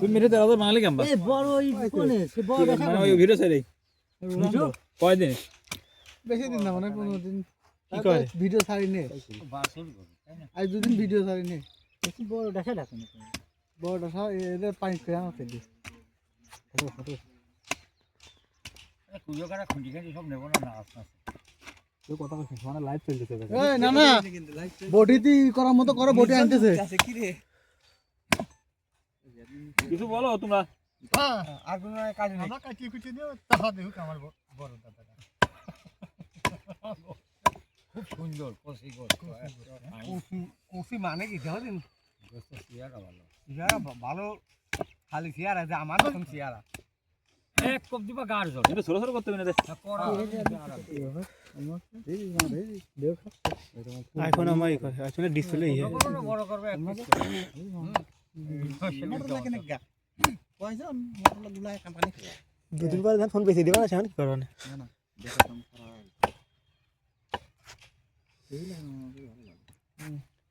তুমি মেরে তো বাঙালি কেমন এই বড় ওই কোনে সে বড় দেখা মানে ওই ভিডিও সাইডে কয়দিন? বেশি দিন না মানে পনেরো দিন। কি করে? ভিডিও ছাড়ি নে আজ দুদিন ভিডিও ছাড়ি নে বেশি বড় দেখা দেখো না বড়টা সব এদের পানি খেয়ে আমার ফেলি কুজো কাটা খুঁজি খাঁজি সব নেব না না আস্তে আস্তে। কথা বলছিস মানে লাইভ চলতেছে। না না। বডিতে করার মতো করো বডি আনতেছে। কিছু বলো তোমরা। আর কোনো কাজ নেই। আমরা কাটিয়ে দিও তাহা দেখুক আমার বড় দাদাটা খুব সুন্দর কষি কফি কফি মানে কি? দিন। চেয়ারা ভালো। ভালো খালি চেয়ার আছে আমার মতন চেয়ারা এক কপ দিবা গাড় জল। কিন্তু ছোট ছোট করতে হবে না রে। আমার ই করে আইফোনে ডিসপ্লে ইয়ে বড় করবে দুদিন পরে ধান ফোন বেশি দিবা না সেখানে কি করবে না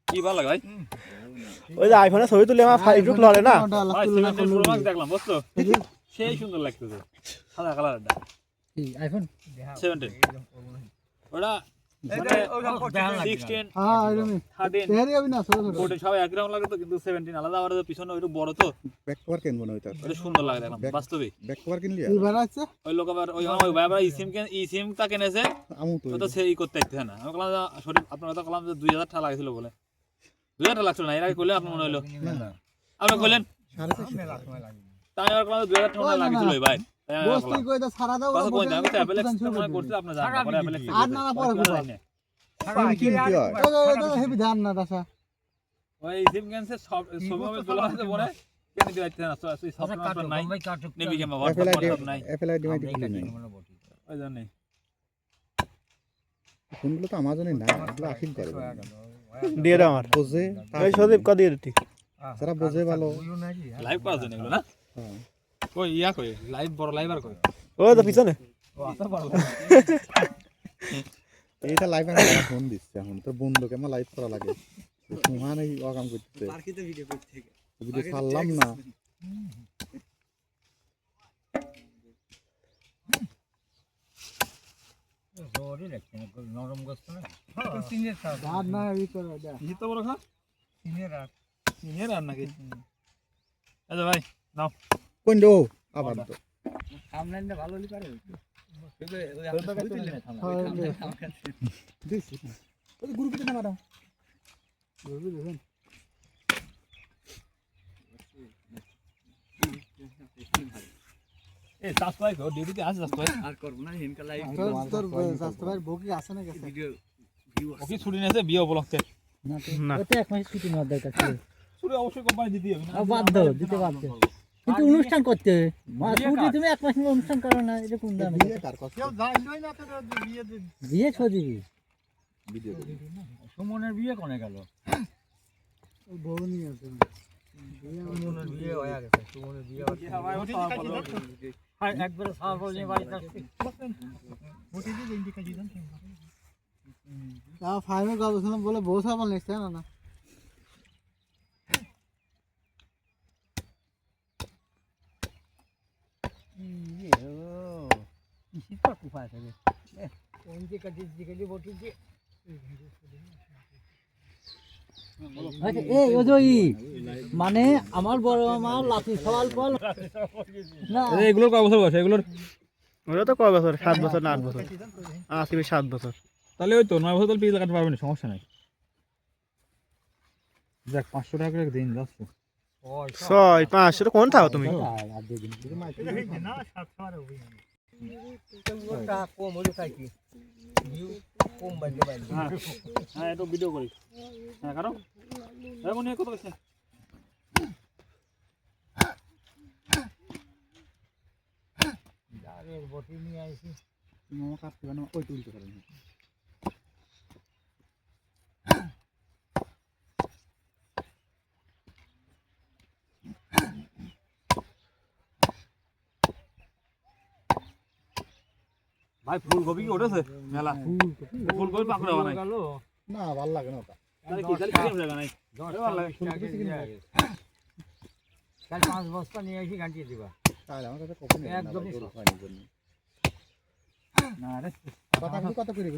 কি ভালো লাগে ভাই? ওই যে আইফোনে ছবি তুলে আমার ফাইভ টুক লড়ে না। দেখলাম বুঝছ? সেই সুন্দর লাগতেছে। সাদা কালারটা আইফোন সেভেন্টিন ওটা সিক্সটিন হ্যাঁ এরকমই। থার্টিন তেহারি হবে না ছোট ছোট। ফোরটিন সবাই একরকম লাগে তো কিন্তু সেভেন্টিন আলাদা আবার পিছনে ওইটু বড় তো। ব্যাক কভার কিনবো না ওইটা? ওটা সুন্দর লাগে দেখলাম বাস্তবে ব্যাক কভার কিনলি কি বেড়াচ্ছে ওই লোক আবার ওই ওই ভাই আবার ই সিম কেন ই সিমটা কিনেছে। আমু তো ও তো সেই করতে চাইতেছে না? আমি বললাম যে শরীর আপনার তো বললাম যে দুই হাজার টাকা লাগছিল বলে। দুই হাজার টাকা লাগছিল না এর আগে আপনার মনে হলো আপনি করলেন? তাই আমি বললাম দুই হাজার টাকা লাগছিল ভাই। তাই আমি বস তুই বললাম কই দা সারা দাও কথা বসে বলতে আমি অ্যাপেল দোকান শুরু করে। করতে আপনি জানেন পরে অ্যাপেল আর না না পরে করবা। সিম কিনতে হয় ওই ওই হেভি ধান না দাসা ওই সিম কেনছে সব সব ভাবে বলা হয়েছে বলে কেন দিতে পারছে না? সব সব নাই। নেবি কেমন হোয়াটসঅ্যাপ নাই। অ্যাপেল আইডি মাইডি আমরাই কিনে কাটি, নেই। আমরা বটি। ওই জন্যই। ফোনগুলো তো আমাজনে না এগুলো আশিক করে দিয়ে দাও আমার। বোঝে সদীপ ভালো। লাইভ জন্য এগুলো না? হ্যাঁ। কই ইয়া কই? লাইভ বড় লাইভ আর কই? ও তো পিছনে। এইটা লাইভ ফোন দিচ্ছে এখন। বন্ধুকে আমার লাইভ করা লাগে। এই অকাম ভিডিও ছাড়লাম না। নরম না। ধান না ই করে দা কি তো বড় খা সিনিয়র আর নাকি? আচ্ছা ভাই কোন দো আবার তো সামনে ভালো হলি পারে গ্রুপে না ম্যাডাম গ্রুপে দেখেন এ চাষ ভাই কো ডিউটিতে আছে তোর তোর রাস্তা বকি আছে না গেছে ওকে ছুটি নিয়েছে বিয়ে উপলক্ষে। না ওতে এক মাস ছুটি নেওয়ার দরকার ছিল। ছুটি অবশ্যই কোম্পানি দিতে হবে না। আর দিতে কিন্তু অনুষ্ঠান করতে? ছুটি তুমি এক মাস অনুষ্ঠান করো না এটা কোন দাম। বিয়ে কার কথা কেউ জানলই না তো বিয়ে দিন। বিয়ে ছো দিবি। সুমনের বিয়ে কোনে গেল? বউ নিয়ে আছে। সুমনের বিয়ে হয়ে গেছে সুমনের বিয়ে হ্যাঁ একবারে সারা নিয়ে বাড়িতে আসছে। ফাইনাল গবেষণা বলে বউ সাবান লিখছে না না আচ্ছা, এই ওই যে ই, মানে আমার বড় আমার লাঠি সওয়াল ফল না। এগুলোর কয় বছর বয়স? এগুলোর ওরা তো কয় বছর? সাত বছর না আট বছর? আসবে সাত বছর। তাহলে ওই তো নয় বছর তাহলে পিস কাটতে পারবেন সমস্যা নাই। যাক পাঁচশো টাকা করে দিন যাচ্ছ। ছয় পাঁচ সেটা কোন থাকো তুমি? বটি নিয়ে আইছি কাটতে পারে ওই তুলতে পারে ভাই ফুলকপি কি উঠেছে? মেলা। ফুলকপি পাকড়া বানাই। না ভালো লাগে না ওটা। পাঁচ বস্তা নিয়ে এসে গাঁটিয়ে দিবা। তাহলে আমার কাছে কখন একদমই না রে। কথা কত করে